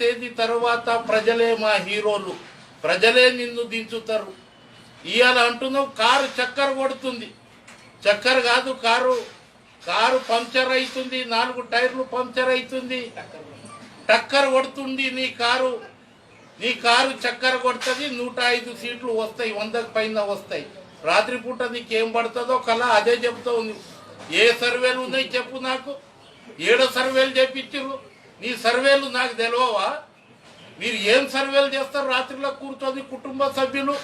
తేదీ తర్వాత ప్రజలే మా హీరోలు. ప్రజలే నిన్ను దించుతారు. ఇవాళ అంటున్నావు కారు చక్కర కొడుతుంది. చక్కర కాదు కారు కారు పంక్చర్ అవుతుంది నాలుగు టైర్లు పంక్చర్ అవుతుంది టక్కర్ కొడుతుంది నీ కారు. నీ కారు చక్కర కొడుతుంది నూట ఐదు సీట్లు వస్తాయి వందకు పైన వస్తాయి. రాత్రిపూట నీకేం పడుతుందో కళ అదే చెప్తా ఏ సర్వేలు ఉన్నాయి చెప్పు నాకు. ఏడో సర్వేలు చేపించారు నీ సర్వేలు నాకు తెలియవా మీరు ఏం సర్వేలు చేస్తారు? రాత్రిలో కూర్చొని కుటుంబ సభ్యులు.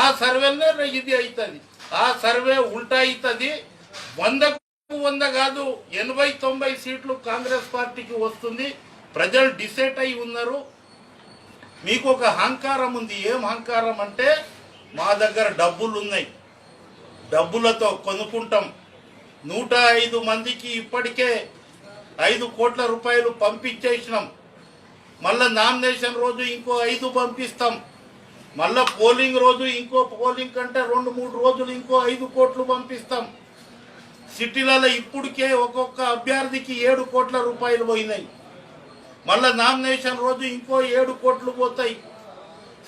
ఆ సర్వేలనే ఇది అవుతుంది ఆ సర్వే ఉల్టా అవుతుంది వందకు వంద కాదు ఎనభై తొంభై సీట్లు కాంగ్రెస్ పార్టీకి వస్తుంది. ప్రజలు డిసైడ్ అయి ఉన్నారు. మీకు ఒక అహంకారం ఉంది. ఏం అహంకారం అంటే మా దగ్గర డబ్బులు ఉన్నాయి. డబ్బులతో కొనుక్కుంటాం. నూట ఐదు మందికి ఇప్పటికే ఐదు కోట్ల రూపాయలు పంపించేసినాం. మళ్ళా నామినేషన్ రోజు ఇంకో ఐదు పంపిస్తాం. మళ్ళా పోలింగ్ రోజు ఇంకో పోలింగ్ కంటే రెండు మూడు రోజులు ఇంకో ఐదు కోట్లు పంపిస్తాం. సిటీలలో ఇప్పటికే ఒక్కొక్క అభ్యర్థికి ఏడు కోట్ల రూపాయలు పోయినాయి. మళ్ళా నామినేషన్ రోజు ఇంకో ఏడు కోట్లు పోతాయి.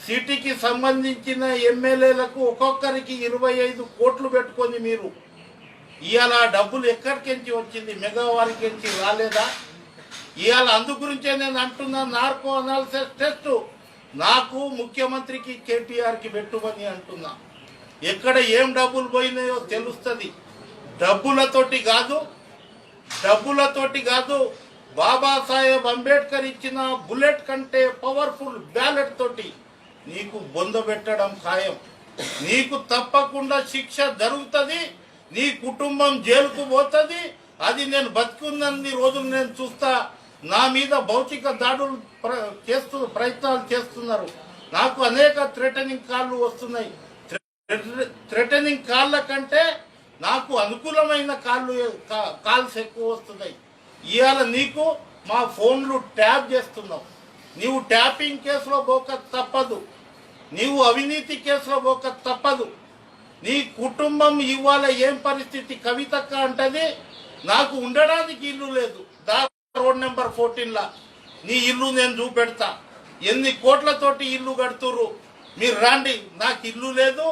సిటీకి సంబంధించిన ఎమ్మెల్యేలకు ఒక్కొక్కరికి ఇరవై ఐదు కోట్లు పెట్టుకొని మీరు ఇవాళ డబ్బులు ఎక్కడికించి వచ్చింది? మెగా రాలేదా? ఇవాళ అందు గురించే నేను అంటున్నా నార్కో అనాలిసిస్ టెస్ట్. నాకు ముఖ్యమంత్రికి కేటీఆర్కి పెట్టుమని అంటున్నా. ఎక్కడ ఏం డబ్బులు పోయినాయో తెలుస్తుంది. డబ్బులతోటి కాదు డబ్బులతోటి కాదు బాబాసాహెబ్ అంబేద్కర్ ఇచ్చిన బుల్లెట్ కంటే పవర్ఫుల్ బ్యాలెట్ తోటి నీకు బొంద పెట్టడం ఖాయం. నీకు తప్పకుండా శిక్ష జరుగుతుంది నీ కుటుంబం జైలుకు పోతుంది అది నేను బతుకున్నన్ని రోజులు నేను చూస్తా నా మీద భౌతిక దాడులు ప్ర- చేస్తూ ప్రయత్నాలు చేస్తున్నారు. నాకు అనేక థ్రెటనింగ్ కాళ్ళు వస్తున్నాయి. థ్రెటనింగ్ కాళ్ళ కంటే నాకు అనుకూలమైన కాళ్ళు కాల్స్ ఎక్కువ వస్తున్నాయి. ఇవాళ నీకు మా ఫోన్లు ట్యాప్ చేస్తున్నావు నీవు ట్యాపింగ్ కేసులో పోక తప్పదు. నీవు అవినీతి కేసులో పోక తప్పదు. నీ కుటుంబం ఇవాళ ఏం పరిస్థితి? కవితక్క అంటది నాకు ఉండడానికి ఇల్లు లేదు. దా రోడ్ నెంబర్ ఫోర్టీన్ లా. నీ ఇల్లు నేను చూపెడతా. ఎన్ని కోట్లతోటి ఇల్లు కడుతురు మీరు రాండి. నాకు ఇల్లు లేదు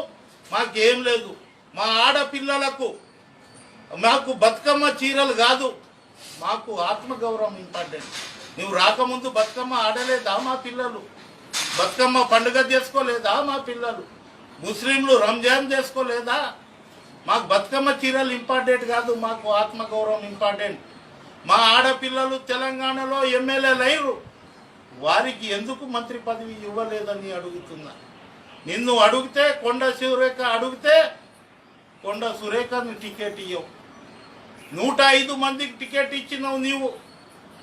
మాకేం లేదు. మా ఆడపిల్లలకు మాకు బతుకమ్మ చీరలు కాదు. మాకు ఆత్మగౌరవం ఇంపార్టెంట్. నువ్వు రాకముందు బతుకమ్మ ఆడలేదా మా పిల్లలు? బతుకమ్మ పండుగ చేసుకోలేదా మా పిల్లలు? ముస్లింలు రంజాన్ చేసుకోలేదా? మాకు బతుకమ్మ చీరలు ఇంపార్టెంట్ కాదు మాకు ఆత్మగౌరవం ఇంపార్టెంట్. మా ఆడపిల్లలు తెలంగాణలో ఎమ్మెల్యేలు అయ్యారు వారికి ఎందుకు మంత్రి పదవి ఇవ్వలేదని అడుగుతున్నా. నిన్ను అడిగితే కొండ సురేఖ అడిగితే కొండ సురేఖను టికెట్ ఇవ్వవు నూట ఐదు మందికి టికెట్ ఇచ్చినావు నీవు.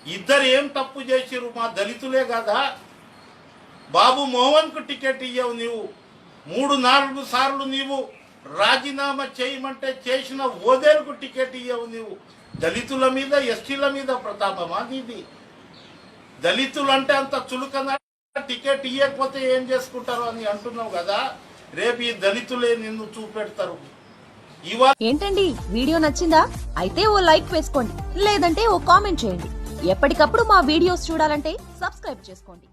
ఇద్దరు ఏం తప్పు చేసిరు మా దళితులే కదా? బాబు మోహన్కు టికెట్ ఇయ్యవు నీవు. మూడు నాలుగు సార్లు నీవు రాజీనామా చేయమంటే చేసిన ఓదేలకు టికెట్ ఇయ్యవు నీవు. దళితుల మీద ఎస్టీల మీద ప్రతాపమా నీది? దళితులు అంటే అంత చులకన టికెట్ ఇవ్వకపోతే ఏం చేసుకుంటారు అని అంటున్నావు కదా? రేపు ఈ దళితులే నిన్ను చూపెడతారు. ఇవాళ ఏంటండి? వీడియో నచ్చిందా? అయితే ఓ లైక్ వేసుకోండి. లేదంటే ఓ కామెంట్ చేయండి. ఎప్పటికప్పుడు మా వీడియోస్ చూడాలంటే సబ్స్క్రైబ్ చేసుకోండి.